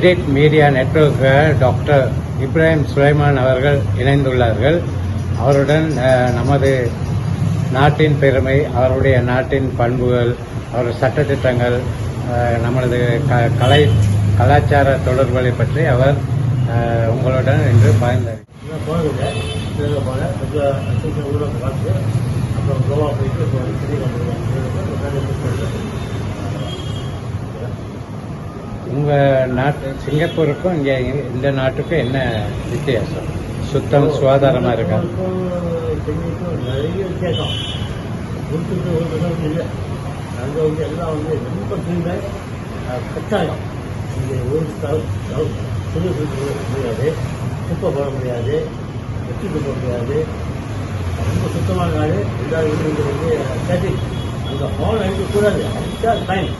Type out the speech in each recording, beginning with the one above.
Edit media network doctor Ibrahim Sulaiman அவர்கள் இணைந்துள்ளார்கள். அவருடன் நமது நாட்டின் பெருமை அவருடைய நாட்டின் பண்புகள் அவர் சட்டத்திட்டங்கள் நமது க- கலை கலாச்சார தொடர்புகளை பற்றி அவர் உங்களுடன் இன்று பகிர்ந்தார். போனதில்லை போனேன் கொஞ்சம் கொஞ்சம் ஊரில் பார்த்து அப்புறம் கோவா போயிட்டு இப்போ சிறி வந்துடுவேன் உங்கள் நாட்டு சிங்கப்பூருக்கும் இங்கே இந்த நாட்டுக்கும் என்ன வித்தியாசம்? சுத்தம் சுகாதாரமாக இருக்கா? நிறைய வித்தியாசம். ஒருத்தருக்கு இல்லை அங்கே வந்து எல்லாம் வந்து ரொம்ப தூய்மை அஹ், கட்டாயம். இங்கே ஒரு தவறு சுடு முடியாது குப்பை போட முடியாது. வெட்டி போட முடியாது. ரொம்ப சுத்தமான நாடு எல்லா வீடும் வந்து ஸ்டாட்டிக் அங்கே ஃபோன் அடிக்கக்கூடாது அடித்தா டைம்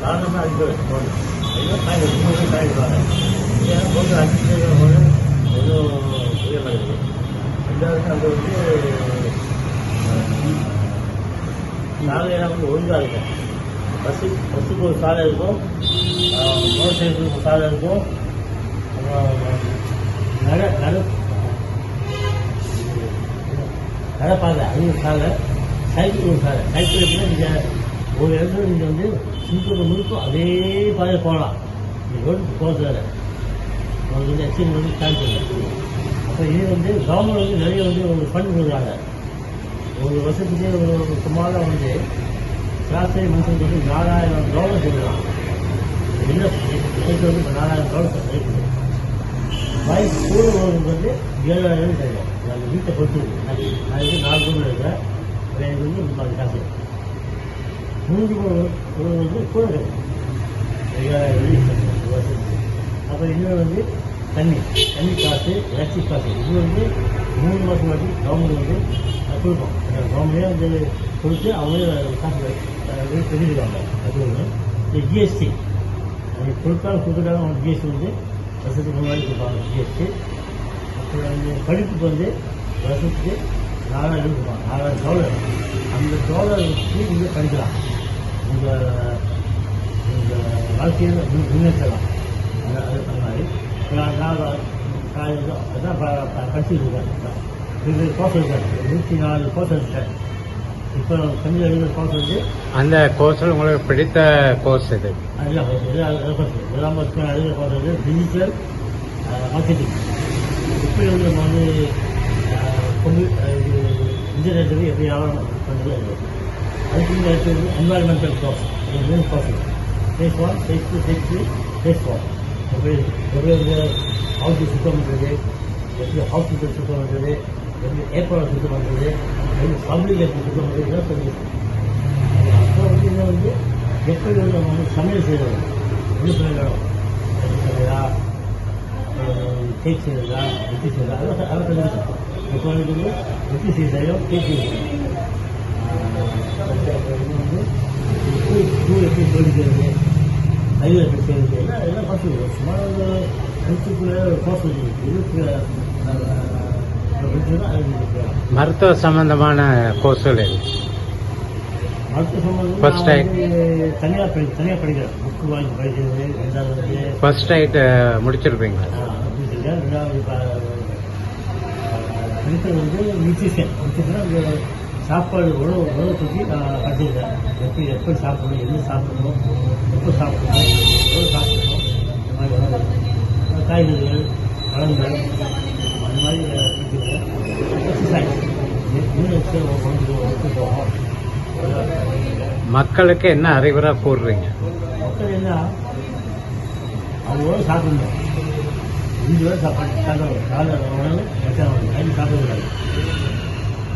காரணமாக அடிக்கூடாது ஃபோன் ஐயோ ஃபைன் ரொம்ப ஃபைன் இருப்பாங்க எல்லாருக்கும் வந்து சாலையெல்லாம் வந்து ஒழுங்காக இருக்கும் பஸ்ஸு பஸ்ஸுக்கு ஒரு சாலை இருக்கும் மோட்டர் சைக்கிளுக்கு ஒரு சாலை இருக்கும் நட நட நடப்பாதை அது ஒரு சாலை சைக்கிள் ஒரு சாலை சைக்கிள் எப்படின்னா நீங்கள் ஒரு இடத்துல நீங்கள் வந்து சிங்கப்பூர் முழுக்கும் அதே பாதை போகலாம். நீங்கள் ரோட்டுக்கு போகிறதால உங்களுக்கு வந்து எக்ஸ்சேஞ்ச் வந்து இல்லை அப்போ இது வந்து கவர்மெண்ட் வந்து நிறைய வந்து ஒரு ஃபண்ட் கொடுக்குறாங்க. ஒரு வருஷத்துக்கு ஒரு சுமாராக வந்து சராசரி மனுஷனுக்கு வந்து நாலாயிரம் டாலர் கொடுக்கலாம் இல்லை வந்து இப்போ நாலாயிரம் டாலர் இருக்குது பைக் கூட போகிறதுக்கு வந்து ஏழாயிரம் தெரியும் நாங்கள் வீட்டை பொறுத்து நான் வந்து நாலு ரூபாய் இருக்கிறேன் எனக்கு வந்து காசு. மூன்று வந்து கூட அப்புறம் ஐயாயிரம் இன்னொரு வந்து தண்ணி தண்ணி காசு எலக்ட்ரிக் காசு இது வந்து மூணு மாதம் வரைக்கும் கவர்மெண்ட் வந்து கொடுப்போம் கவர்மெண்டே வந்து கொடுத்து அவங்களே காசு தெரிஞ்சுக்குவாங்க அது ஒன்று இந்த ஜிஎஸ்டி அவங்க கொடுத்தாலும் கொடுத்துட்டாலும் அவங்க ஜிஎஸ்டி வந்து வருஷத்துக்கு முன்னாடி கொடுப்பாங்க ஜிஎஸ்டி அப்புறம் வந்து படிப்புக்கு வந்து வருஷத்துக்கு நாலாயிரம் கொடுப்பாங்க நாலாயிரம் டாலர் அந்த டாலர் வச்சு நீங்கள் படிக்கலாம் உங்கள் உங்கள் வாழ்க்கையில் முன்னேற்றலாம் அது அந்த மாதிரி நான் நான் அதான் படிச்சுட்டு இருக்கேன் இது கோர்ஸ் இருக்கேன் நூற்றி நாலு கோர்ஸ் இருக்கேன் இப்போ தமிழ் எழுதுகிற கோர்ஸ் வந்து அந்த கோர்ஸில் உங்களுக்கு பிடித்த கோர்ஸ் இது எல்லாம் கோர்ஸ் எல்லாம் எழுதுகிற கோர்ஸ் வந்து டிஜிட்டல் மார்க்கெட்டிங் இப்போ வந்து நம்ம வந்து இன்டர்நெட்டில் எப்படி வியாபாரம் பண்ணுறது அது. அதுக்கு இந்த அடுத்து வந்து என்வாயர்மெண்டல் கோர்ஸ் இது மூணு course phase one phase two phase three phase four எப்படி எப்படி வந்து ஹவுஸ் சுத்தம் பண்ணுறது எப்படி ஹாஸ்பிட்டல் சுத்தம் பண்ணுறது எப்படி ஏர்போர்ட் சுத்தம் பண்ணுறது எப்படி பப்ளிக் எப்படி சுத்தம் பண்ணுறது இதெல்லாம் சொல்லி அப்புறம் வந்து இன்னும் வந்து எப்படி வந்து நம்ம வந்து சமையல் எப்படி எப்படி எல்லாம் எல்லாம் பார்த்து ஒரு கோர்ஸ் இருக்கு மருத்துவ சம்பந்தமான கோர்ஸ்கள் மருத்துவ தனியாக தனியாக ஃபர்ஸ்ட் எய்ட் முடிச்சிருப்பீங்களா? படித்தது வந்து நியூட்ரிஷன் நியூட்ரிஷன் சாப்பாடு உணவு உணவு பற்றி படிச்சிருக்கேன் எப்படி எப்படி சாப்பிடணும் என்ன சாப்பிடணும் எப்போ சாப்பிடணும் எவ்வளோ சாப்பிடணும் இந்த மாதிரி உணவு. காய்கறிகள் பழங்கள் அந்த மாதிரி படிச்சிருக்கேன் எக்ஸசைஸ். மக்களுக்கு என்ன அறிவுரை கூறுறீங்க? மக்கள் என்ன? அவங்களோட சாப்பிடணும். அஞ்சு பேர் சாப்பாடு சாப்பிடணும் காலை உணவு மத்தியானம் நைட்டு சாப்பிடக்கூடாது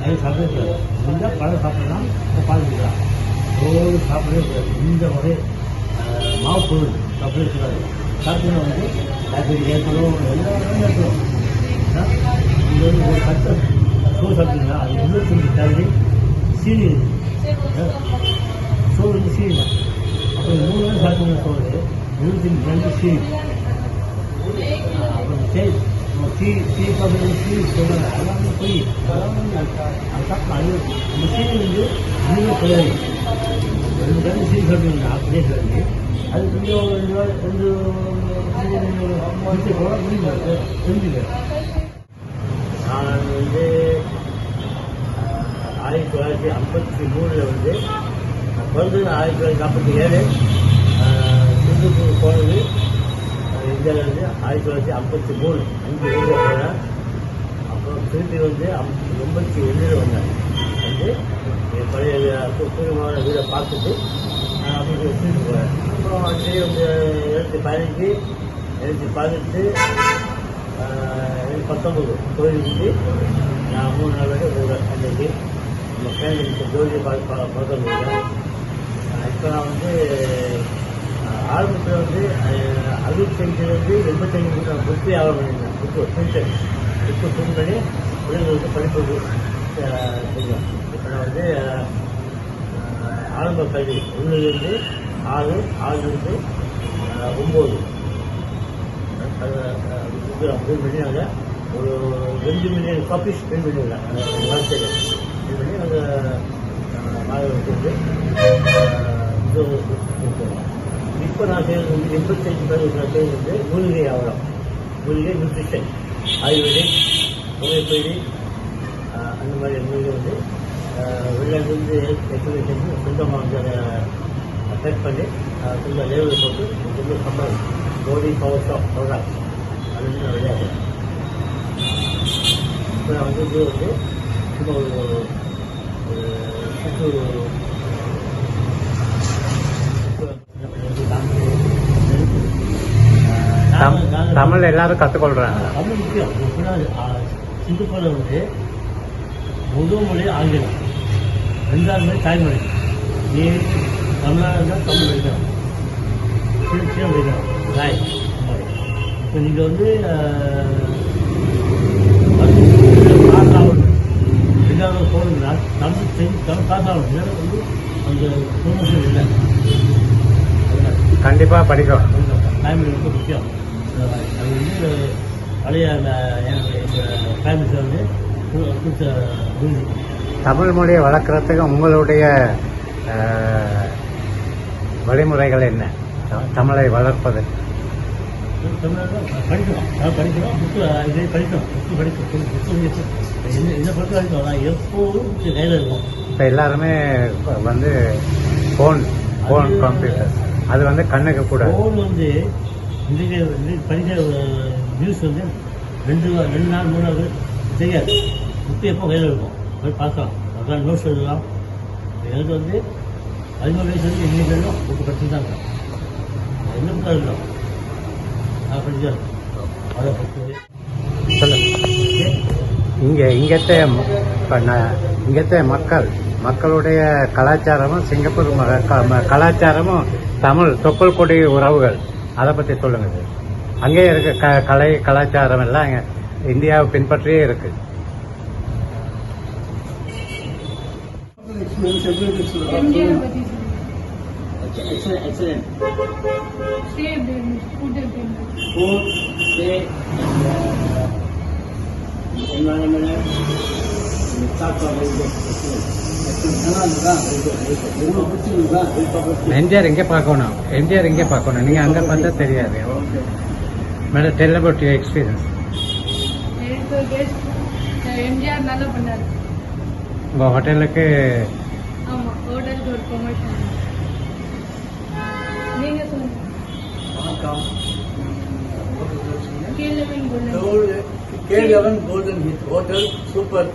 நைட்டு சாப்பிடக்கூடாது முடிஞ்சால் பழம் சாப்பிடலாம் இல்லை பால் குடிக்கலாம் ரோடு சாப்பிடவே கூடாது இந்த முறை மாவு பொருள் சாப்பிடவே கூடாது சாப்பிட்டா வந்து டயபெட்டிக் ஏற்படும் எல்லா ஏற்படும் இது வந்து ஒரு கட்ட சோறு சாப்பிட்டீங்கன்னா அது இருபத்தஞ்சு கேலரி சீனி சோறு வந்து சீனி தான் அப்புறம் மூணு நாள் சாப்பிட்டீங்கன்னா சோறு இருபத்தஞ்சு ரெண்டு சீனி அப்புறம் tea tea tea coffee tea சொல்கிறாங்க எல்லாமே போய் எல்லாமே அது சாப்பிட்டா அது அந்த சீனி வந்து இன்னும் கிடையாது ரெண்டு ரெண்டு சீனி சாப்பிட்டீங்கன்னா அப்படியே சொல்லி அது கொஞ்சம் ரெண்டு நாள் ரெண்டு முடிச்சு போக முடிஞ்சு தெரிஞ்சுக்க நான் வந்து ஆஹ், ஆயிரத்தி தொள்ளாயிரத்தி ஐம்பத்தி மூணில் வந்து நான் பிறந்தது ஆயிரத்தி தொள்ளாயிரத்தி நாற்பத்தி ஏழு ஆயிரத்தி தொள்ளாயிரத்தி ஐம்பத்தி மூணு அஞ்சு ஊரில் போனேன் அப்புறம் திருப்பி வந்து ஐம்பத்தி எண்பத்தி ஒன்றில் வந்தேன் வந்து என் பழைய பூர்வமான வீடை பார்த்துட்டு அப்படி திருப்பி போனேன் அப்புறம் வந்து வந்து இரநூத்தி பதினஞ்சு இருபத்தி பதினெட்டு பத்தொம்பது கோயிலுக்கு நான் மூணு நாள் வரை போவேன் அன்றைக்கு நம்ம ஃபேமிலிக்கு ஜோதியை பார்த்து பார்க்க இப்போ நான் வந்து ஆரம்பத்தில் வந்து அஹ், அறுபத்தஞ்சு எண்பத்தஞ்சு கூட நான் புக்கு வியாபாரம் பண்ணியிருந்தேன் புக்கு பிரிண்டர் புக்கு பிரிண்ட் பண்ணி பிள்ளைங்களுக்கு படிப்பு அஹ், இப்போ நான் வந்து ஆரம்ப கல்வி ஒன்றுலேருந்து ஆறு ஆறுலேருந்து ஒம்பது. பிரிண்ட் பண்ணி நாங்கள் ஒரு ரெண்டு மில்லியன் காப்பீஸ் பிரிண்ட் பண்ணியிருக்கேன் வாழ்க்கையில். பிரிண்ட் பண்ணி நாங்கள் மாணவர்களுக்கு வந்து இது கொடுக்குறோம் இப்போ நான் செய்யறது வந்து எண்பத்தஞ்சு பேர் நான் செய்யறது வந்து மூலிகை ஆவரம் மூலிகை நியூட்ரிஷன் ஆயுர்வேதிக் ஹோமியோபதி அந்த மாதிரி மூலிகை வந்து வெளியிலேருந்து எக்ஸ்பிளைன் செஞ்சு சொந்தமாக வந்து அதை பேக் பண்ணி அஹ், கொஞ்சம் லேபிள் போட்டு கொஞ்சம் சம்பளம். பாடி பவர் ஷாப் ப்ராடக்ட் அது வந்து நான் விளையாடுறேன் இப்போ நான் வந்து இது வந்து சும்மா ஒரு ஒரு தமிழ் எல்லாரும் கற்றுக்கொள்கிறாங்க தமிழ் முக்கியம் சிங்கப்பூரில் வந்து முதல் மொழி ஆங்கிலம் ரெண்டாவது மொழி தாய்மொழி. நீ தமிழ்நாடு தமிழ் படிக்கணும் திருச்சியாக படிக்கணும் தாய் இப்போ நீங்கள் வந்து பாஸ் ஆகணும் ரெண்டாவது தமிழ் தெரிஞ்சு தமிழ் பாஸ் ஆகணும் வந்து அந்த ப்ரொமோஷன் இல்லை. கண்டிப்பாக படிக்கும் ஃபேமிலி ரொம்ப முக்கியம். அது வந்து பழைய எங்கள் ஃபேமிலிஸில் வந்து கு- தமிழ் மொழியை வளர்க்குறதுக்கு உங்களுடைய வழிமுறைகள் என்ன? தமிழை வளர்ப்பது. தமிழ்நாடு படிக்கணும் நான் படிக்கணும் புக்கு இதே படிக்கணும் புக்கு படிக்கணும் புக்கு என்ன பொறுத்த வரைக்கும் நான் எப்போதும் கையில் இருக்கும் இப்போ எல்லாருமே வந்து ஃபோன் ஃபோன் கம்ப்யூட்டர் அது வந்து கண்ணுக்கு கூட. ஃபோன் வந்து இன்றைக்கு படிக்கிற நியூஸ் வந்து ரெண்டு ரெண்டு நாள் மூணு நாள் தெரியாது புக்கு எப்போ கையில் இருக்கும்? போய் பார்க்கலாம். அதெல்லாம் நோட்ஸ் எழுதலாம் எனக்கு வந்து பதிமூணு வயசு வந்து இன்னைக்கு புக்கு படிச்சு தான் இருக்கேன். எந்த புக்காக இருக்கோம் நான் படிச்சு தான் அவ்வளோ புக்கு இங்கே இங்கத்த இங்கத்த மக்கள் மக்களுடைய கலாச்சாரமும் சிங்கப்பூர் கலாச்சாரமும் தமிழ் தொப்பல் கொடி உறவுகள். அதை பற்றி சொல்லுங்க சார் அங்கேயே இருக்க க கலை கலாச்சாரம் எல்லாம் இங்க இந்தியாவை பின்பற்றியே இருக்கு எம்ஜிஆர் எம்ஜிஆர் இங்கே பார்க்கணும்? எம்ஜிஆர் இங்கே பார்க்கணும்? நீங்கள் அங்கே பார்த்தா தெரியாது. Madam tell about you experience MGR நல்லா பண்ணாரு. உங்கள் ஹோட்டலுக்கு ஆமா ஹோட்டலுக்கு ஒரு ப்ரொமோஷன் கேள்வன் கோல்டன் ஹிட் ஹோட்டல் சூப்பர்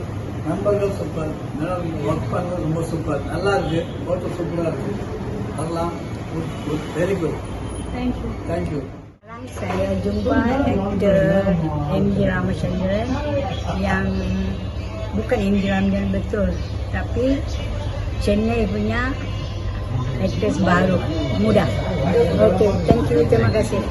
நண்பர்கள் சூப்பர் ஒர்க் பண்ணது ரொம்ப சூப்பர் நல்லா இருக்கு ஹோட்டல் சூப்பராக இருக்கு வரலாம் good good very good thank you thank you Sekarang saya jumpa aktor MJ Ramachandran yang bukan MJ Ramachandran betul tapi Chennai punya aktris baru muda. Okey, thank you, terima kasih.